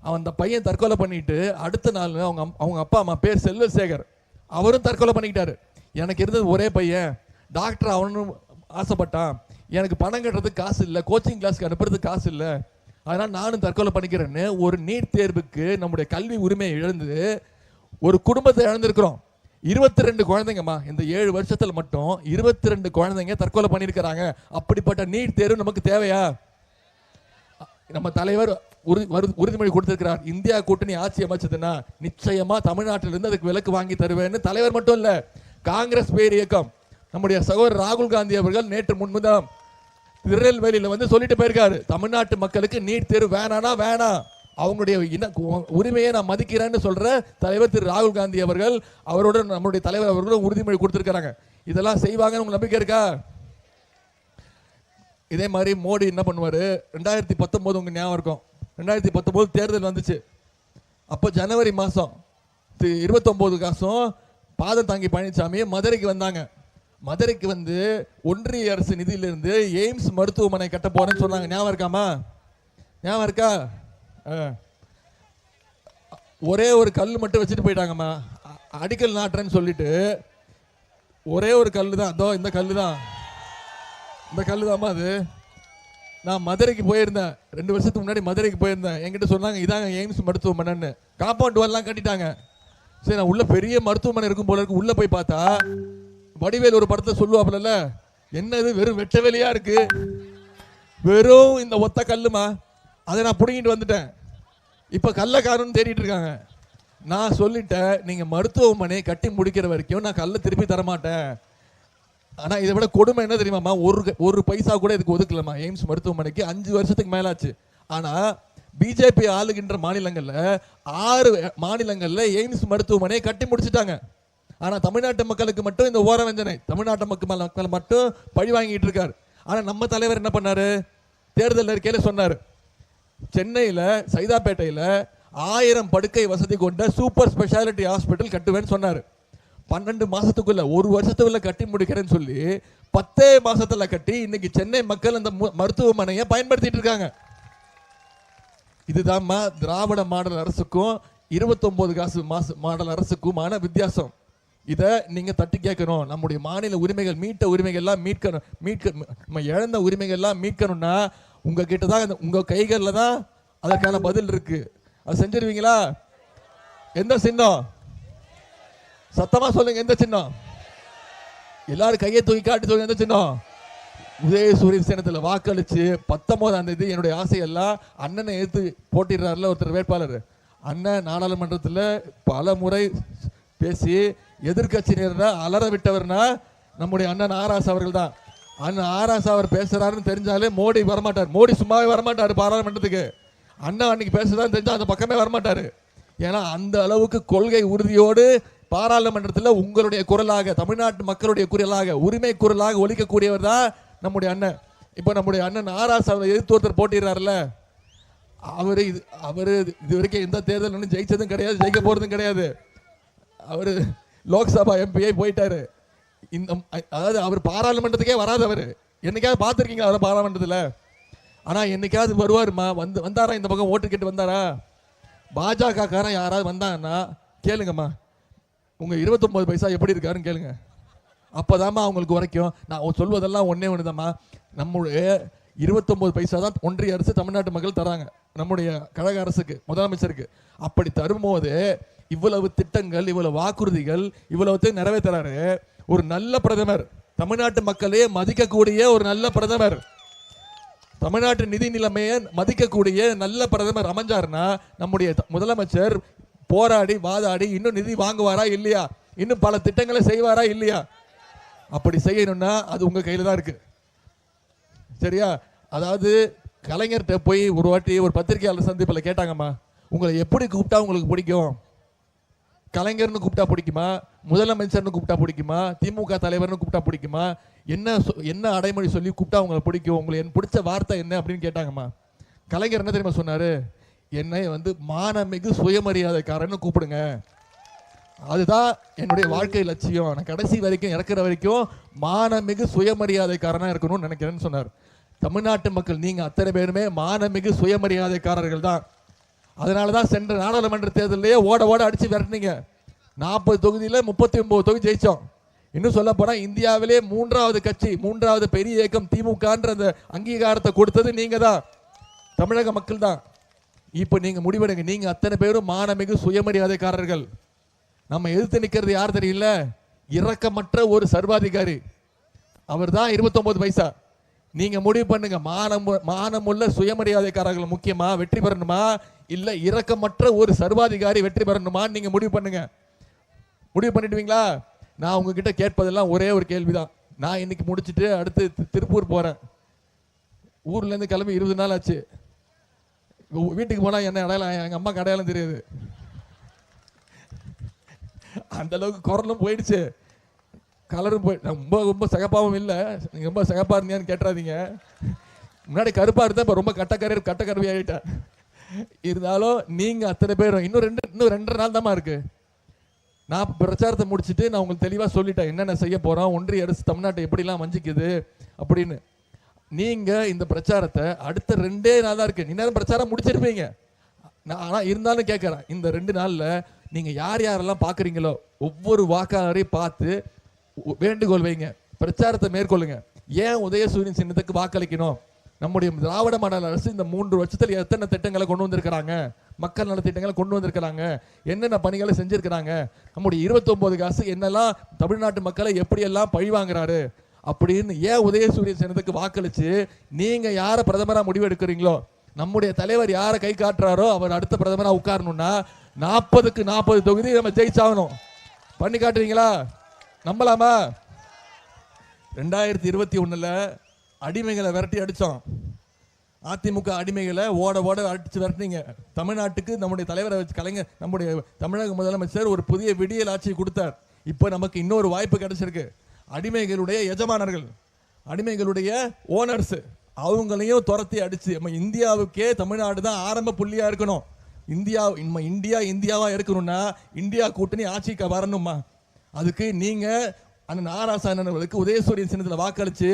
அவன் அந்த பையன் தற்கொலை பண்ணிட்டு அடுத்த நாள் அவங்க அம்- அவங்க அப்பா அம்மா பேர் செல்வசேகர். அவரும் தற்கொலை பண்ணிக்கிட்டாரு. எனக்கு இருந்தது ஒரே பையன். டாக்டர் அவனும் ஆசைப்பட்டான். எனக்கு பணம் கட்டுறதுக்கு காசு இல்லை. கோச்சிங் கிளாஸ்க்கு அனுப்புறதுக்கு காசு இல்லை. அதனால் நானும் தற்கொலை பண்ணிக்கிறேன்னு ஒரு நீட் தேர்வுக்கு நம்முடைய கல்வி உரிமையை இழந்து ஒரு குடும்பத்தை இழந்திருக்கிறோம். இருபத்தி ரெண்டு குழந்தைங்கம்மா. இந்த ஏழு வருஷத்தில் மட்டும் இருபத்தி ரெண்டு குழந்தைங்க தற்கொலை பண்ணியிருக்கிறாங்க. அப்படிப்பட்ட நீட் தேர்வு நமக்கு தேவையா? நம்ம தலைவர் உறு உறுதிமொழி கொடுத்திருக்கிறார். இந்தியா கூட்டணி ஆட்சி அமைச்சதுன்னா நிச்சயமா தமிழ்நாட்டிலிருந்து அதுக்கு விலக்கு வாங்கி தருவேன்னு தலைவர் மட்டும் இல்லை காங்கிரஸ் பேர் இயக்கம். நம்முடைய சகோதரர் ராகுல் காந்தி அவர்கள் நேற்று முன்முதலாம் திருநெல்வேலியில் வந்து சொல்லிட்டு போயிருக்காரு. தமிழ்நாட்டு மக்களுக்கு நீட் தேர்வு வேணானா வேணாம். அவங்களுடைய இன உரிமையை நான் மதிக்கிறேன்னு சொல்கிற தலைவர் திரு ராகுல் காந்தி அவர்கள் அவரோட நம்முடைய தலைவர் அவர்களும் உறுதிமொழி கொடுத்திருக்காங்க இதெல்லாம் செய்வாங்கன்னு உங்களுக்கு நம்பிக்கை இருக்கா? இதே மாதிரி மோடி என்ன பண்ணுவார்? ரெண்டாயிரத்தி பத்தொம்போது உங்கள் ஞாபகம் இருக்கும். ரெண்டாயிரத்தி பத்தொம்போது தேர்தல் வந்துச்சு. அப்போ ஜனவரி மாதம் இருபத்தொம்போது காசும் பாதம் தாங்கி பழனிசாமி மதுரைக்கு வந்தாங்க. மதுரைக்கு வந்து ஒன்றிய அரசு நிதியிலிருந்து எய்ம்ஸ் மருத்துவமனை கட்ட போறேன்னு சொன்னாங்க. ஞாபகம் இருக்காமா? ஞாபகம் இருக்கா? ஒரே ஒரு கல் மட்டும் வச்சுட்டு போயிட்டாங்கம்மா. அடிக்கல் நாட்டுறேன்னு சொல்லிட்டு ஒரே ஒரு கல் தான் அதோ இந்த கல் தான் இந்த கல் தாம்மா அது. நான் மதுரைக்கு போயிருந்தேன். ரெண்டு வருஷத்துக்கு முன்னாடி மதுரைக்கு போயிருந்தேன். என்கிட்ட சொன்னாங்க இதாங்க எய்ம்ஸ் மருத்துவமனைன்னு. காம்பவுண்ட் வரலாம் கட்டிட்டாங்க. சரி நான் உள்ள பெரிய மருத்துவமனை இருக்கும் போல இருக்கு. உள்ள போய் பார்த்தா வடிவேல் ஒரு படத்தை சொல்லுவாப்புல என்னது வெறும் வெட்ட வெளியா இருக்கு? வெறும் இந்த ஒத்த கல்லுமா? அதை நான் பிடுங்கிட்டு வந்துட்டேன். இப்போ கள்ளக்காரன் தேடிட்டு இருக்காங்க. நான் சொல்லிட்டேன் நீங்கள் மருத்துவமனை கட்டி முடிக்கிற வரைக்கும் நான் கல்லை திருப்பி தரமாட்டேன். ஆனால் இதை விட கொடுமை என்ன தெரியுமாம்மா? ஒரு ஒரு பைசா கூட இதுக்கு ஒதுக்கலமா எய்ம்ஸ் மருத்துவமனைக்கு அஞ்சு வருஷத்துக்கு மேலாச்சு. ஆனால் பிஜேபி ஆளுகின்ற மாநிலங்களில் ஆறு மாநிலங்களில் எய்ம்ஸ் மருத்துவமனையை கட்டி முடிச்சிட்டாங்க. ஆனால் தமிழ்நாட்டு மக்களுக்கு மட்டும் இந்த ஓர வஞ்சனை. தமிழ்நாட்டு மக்கள் மக்கள் மட்டும் பழி வாங்கிட்டு இருக்காரு. ஆனால் நம்ம தலைவர் என்ன பண்ணார்? தேர்தலில் இருக்கையில் சொன்னார். சென்னையில் சைதாப்பேட்டையில் ஆயிரம் படுக்கை வசதி கொண்ட சூப்பர் ஸ்பெஷாலிட்டி ஹாஸ்பிட்டல் கட்டுவேன்னு சொன்னார். பன்னெண்டு மாதத்துக்குள்ளே ஒரு வருஷத்துக்குள்ளே கட்டி முடிக்கிறேன்னு சொல்லி பத்தே மாதத்தில் கட்டி இன்னைக்கு சென்னை மக்கள் அந்த மருத்துவமனையை பயன்படுத்திட்டு இருக்காங்க. இதுதான்மா திராவிட மாடல் அரசுக்கும் 29 காசு மாசு மாடல் அரசுக்குமான வித்தியாசம். இதை நீங்கள் தட்டி கேட்கணும். நம்முடைய மாநில உரிமைகள் மீட்ட உரிமைகள் எல்லாம் மீட்கணும் மீட்க நம்ம இழந்த உரிமைகள்லாம் மீட்கணும்னா உங்கள் கிட்ட தான் உங்கள் கைகளில் தான் அதற்கான பதில் இருக்குது அது செஞ்சிருவீங்களா? எந்த சின்னம்? சத்தமாக சொல்லுங்க எந்த சின்னம்? எல்லாரும் கையை தூக்கி காட்டி சொல்லுங்க எந்த சின்னம்? உதயசூரியன் சேனத்தில் வாக்களித்து பத்தொம்போதாம் தேதி என்னுடைய ஆசையெல்லாம் அண்ணனை எடுத்து போட்டிடுறாருல ஒருத்தர் வேட்பாளர். அண்ணன் நாடாளுமன்றத்தில் பல முறை பேசி எதிர்கட்சியினரை அலற விட்டவர்னா நம்முடைய அண்ணன் ஆராஸ் அவர்கள் தான் அண்ணன் ஆராசா அவர் பேசுறாருன்னு தெரிஞ்சாலே மோடி வரமாட்டார். மோடி சும்மாவே வரமாட்டார் பாராளுமன்றத்துக்கு. அண்ணன் அன்னைக்கு பேசுறதான்னு தெரிஞ்சால் அந்த பக்கமே வரமாட்டார். ஏன்னா அந்த அளவுக்கு கொள்கை உறுதியோடு பாராளுமன்றத்தில் உங்களுடைய குரலாக தமிழ்நாட்டு மக்களுடைய குரலாக உரிமை குரலாக ஒழிக்கக்கூடியவர் தான் நம்முடைய அண்ணன். இப்போ நம்முடைய அண்ணன் ஆராசா அவரை எதிர்த்து ஒருத்தர் போட்டிடுறாருல்ல அவர் இது அவர் இது வரைக்கும் எந்த தேர்தல் ஜெயிச்சதும் கிடையாது ஜெயிக்க போகிறதும் கிடையாது. அவர் லோக்சபா எம்பிஐ போயிட்டாரு. இந்த அதாவது அவர் பாராளுமன்றத்துக்கே வராதவர் என்னைக்காவது பார்த்துருக்கீங்களா அவர் பாராளுமன்றத்தில்? ஆனால் என்னைக்காவது வருவாருமா? வந்து வந்தாரா இந்த பக்கம் ஓட்டு கேட்டு வந்தாரா? பாஜக காரன் யாராவது வந்தாங்கன்னா கேளுங்கம்மா. உங்கள் இருபத்தொம்போது பைசா எப்படி இருக்காருன்னு கேளுங்க. அப்போதாம்மா அவங்களுக்கு வரைக்கும் நான் சொல்வதெல்லாம் ஒன்றே ஒன்று நம்முடைய இருபத்தொம்போது பைசா தான் ஒன்றிய அரசு தமிழ்நாட்டு மக்கள் தராங்க. நம்முடைய கழக அரசுக்கு முதலமைச்சருக்கு. அப்படி தரும்போது இவ்வளவு திட்டங்கள் இவ்வளவு வாக்குறுதிகள் இவ்வளவு நிறைவேற்றுறாரு ஒரு நல்ல பிரதமர். தமிழ்நாட்டு மக்களே மதிக்கக்கூடிய ஒரு நல்ல பிரதமர். தமிழ்நாட்டு நிதி நிலைமையை மதிக்கக்கூடிய நல்ல பிரதமர் அமைஞ்சாருன்னா நம்முடைய த- முதலமைச்சர் போராடி வாதாடி இன்னும் நிதி வாங்குவாரா இல்லையா? இன்னும் பல திட்டங்களை செய்வாரா இல்லையா? அப்படி செய்யணும்னா அது உங்கள் கையில் தான் இருக்கு. சரியா? அதாவது கலைஞர்கிட்ட போய் ஒரு வாட்டி ஒரு பத்திரிகையாளர் சந்திப்பில் கேட்டாங்கம்மா உங்களை எப்படி கூப்பிட்டா உங்களுக்கு பிடிக்கும்? கலைஞர்னு கூப்பிட்டா பிடிக்குமா? முதலமைச்சர்னு கூப்பிட்டா பிடிக்குமா? திமுக தலைவர்னு கூப்பிட்டா பிடிக்குமா? என்ன சொ- என்ன அடைமொழி சொல்லி கூப்பிட்டா உங்களை பிடிக்கும்? உங்களுக்கு என் பிடிச்ச வார்த்தை என்ன அப்படின்னு கேட்டாங்கம்மா. கலைஞர் என்ன தெரியுமா சொன்னார்? என்னை வந்து மானமிகு சுயமரியாதைக்காரன்னு கூப்பிடுங்க. அதுதான் என்னுடைய வாழ்க்கை லட்சியம். நான் கடைசி வரைக்கும் இறக்குற வரைக்கும் மானமிகு சுயமரியாதைக்காரனாக இருக்கணும்னு நினைக்கிறேன்னு சொன்னார். தமிழ்நாட்டு மக்கள் நீங்கள் அத்தனை பேருமே மானமிகு சுயமரியாதைக்காரர்கள் தான். அதனால தான் சென்ற நாடாளுமன்ற தேர்தலையே ஓட ஓட அடித்து விரட்டினீங்க. நாற்பது தொகுதியில் முப்பத்தி ஒம்பது தொகுதி ஜெயிச்சோம். இன்னும் சொல்ல போனால் இந்தியாவிலே மூன்றாவது கட்சி மூன்றாவது பெரிய இயக்கம் திமுகன்ற அந்த அங்கீகாரத்தை கொடுத்தது நீங்கள் தான் தமிழக மக்கள் தான் இப்போ நீங்கள் முடிவெடுங்க. நீங்கள் அத்தனை பேரும் மானமிகு சுயமரியாதைக்காரர்கள். நம்ம எதிர்த்து நிற்கிறது யார் தெரியல இரக்கமற்ற ஒரு சர்வாதிகாரி. அவர் தான் இருபத்தொம்போது பைசா. நீங்க முடிவு பண்ணுங்க. மானம் மானமுள்ள சுயமரியாதைக்காரர்கள் முக்கியமா? வெற்றி பெறணுமா? இல்ல இரக்கமற்ற ஒரு சர்வாதிகாரி வெற்றி பெறணுமா? நீங்க முடிவு பண்ணுங்க. முடிவு பண்ணிடுவீங்களா? நான் உங்ககிட்ட கேட்பதெல்லாம் ஒரே ஒரு கேள்விதான். நான் இன்னைக்கு முடிச்சிட்டு அடுத்து திருப்பூர் போறேன். ஊர்ல இருந்து கிளம்பி இருபது நாள் ஆச்சு. வீட்டுக்கு போனா என்ன அடையாளம்? எங்க அம்மாவுக்கு அடையாளம் தெரியாது. அந்த அளவுக்கு குரலும் போயிடுச்சு. கலரும் போய் ரொம்ப ரொம்ப சகப்பாகவும் இல்லை. நீங்கள் ரொம்ப சகப்பாக இருந்தியான்னு கேட்டுறாதீங்க. முன்னாடி கருப்பாக இருந்தால் இப்போ ரொம்ப கட்டக்கரை கட்டக்கருவி ஆகிட்டேன் இருந்தாலும் நீங்கள் அத்தனை பேரும் இன்னும் ரெண்டு இன்னும் ரெண்டரை நாள் தாம்மா இருக்கு. நான் பிரச்சாரத்தை முடிச்சுட்டு நான் உங்களுக்கு தெளிவாக சொல்லிட்டேன். என்னென்ன செய்ய போகிறோம் ஒன்றிய அரசு தமிழ்நாட்டை எப்படிலாம் வஞ்சிக்குது அப்படின்னு. நீங்கள் இந்த பிரச்சாரத்தை அடுத்த ரெண்டே நாள் தான் இருக்கு. நேரம் பிரச்சாரம் முடிச்சிருப்பீங்க. நான் ஆனால் இருந்தாலும் கேட்குறேன் இந்த ரெண்டு நாளில் நீங்கள் யார் யாரெல்லாம் பார்க்குறீங்களோ ஒவ்வொரு வாக்காளரையும் பார்த்து வேண்டுகோள் வைங்க. பிரச்சாரத்தை மேற்கொள்ளுங்க. ஏன் உதயசூரியன் சின்னத்துக்கு வாக்களிக்கணும்? நம்முடைய திராவிட மாடல் அரசு இந்த மூன்று வருஷத்தில் எத்தனை திட்டங்களை கொண்டு வந்திருக்கிறாங்க? மக்கள் நலத்திட்டங்களை கொண்டு வந்திருக்கிறாங்க. என்னென்ன பணிகளை செஞ்சுருக்கிறாங்க? நம்முடைய 29 காசு என்னெல்லாம் தமிழ்நாட்டு மக்களை எப்படியெல்லாம் பழி வாங்குறாரு? அப்படின்னு ஏன் உதயசூரியன் சின்னத்துக்கு வாக்களித்து நீங்கள் யாரை பிரதமராக முடிவு எடுக்கிறீங்களோ நம்முடைய தலைவர் யாரை கை காட்டுறாரோ அவர் அடுத்த பிரதமராக உட்காரணும்னா நாற்பதுக்கு நாற்பது தொகுதி நம்ம ஜெயிச்சாகணும். பண்ணி காட்டுறீங்களா? நம்பலாமா? ரெண்டாயிரத்தி இருபத்தி ஒன்றில் அடிமைகளை விரட்டி அடித்தோம் அதிமுக அடிமைகளை ஓட ஓட அடித்து விரட்டினீங்க. தமிழ்நாட்டுக்கு நம்முடைய தலைவரை வச்சு கலைஞர் நம்முடைய தமிழக முதலமைச்சர் ஒரு புதிய விடியல் ஆட்சியை கொடுத்தார். இப்போ நமக்கு இன்னொரு வாய்ப்பு கிடைச்சிருக்கு. அடிமைகளுடைய எஜமானர்கள் அடிமைகளுடைய ஓனர்ஸ் அவங்களையும் துரத்தி அடிச்சு நம்ம இந்தியாவுக்கே தமிழ்நாடு தான் ஆரம்ப புள்ளியாக இருக்கணும். இந்தியா நம்ம இந்தியா இந்தியாவாக இருக்கணும்னா இந்தியா கூட்டணி ஆட்சிக்கு வரணுமா? அதுக்கு நீங்க அண்ணன் நாராசாணன் அவர்களுக்கு உதயசூரியன் சின்னத்தில் வாக்களிச்சு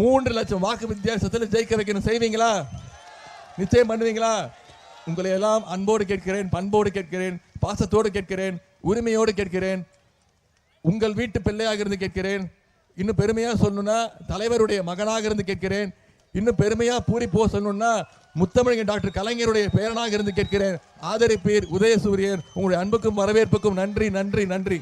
மூன்று லட்சம் வாக்கு வித்தியாசத்தில் ஜெயிக்க வைக்கணும். செய்வீங்களா? நிச்சயம் பண்ணுவீங்களா? உங்களை எல்லாம் அன்போடு கேட்கிறேன் பண்போடு கேட்கிறேன் பாசத்தோடு கேட்கிறேன் உரிமையோடு கேட்கிறேன். உங்கள் வீட்டு பிள்ளையாக இருந்து கேட்கிறேன். இன்னும் பெருமையாக சொல்லணும்னா தலைவருடைய மகனாக இருந்து கேட்கிறேன். இன்னும் பெருமையாக பூரி போக சொல்லணும்னா முத்தமிழக டாக்டர் கலைஞருடைய பேரனாக இருந்து கேட்கிறேன். ஆதரிப்பீர் உதயசூரியன். உங்களுடைய அன்புக்கும் வரவேற்புக்கும் நன்றி நன்றி நன்றி.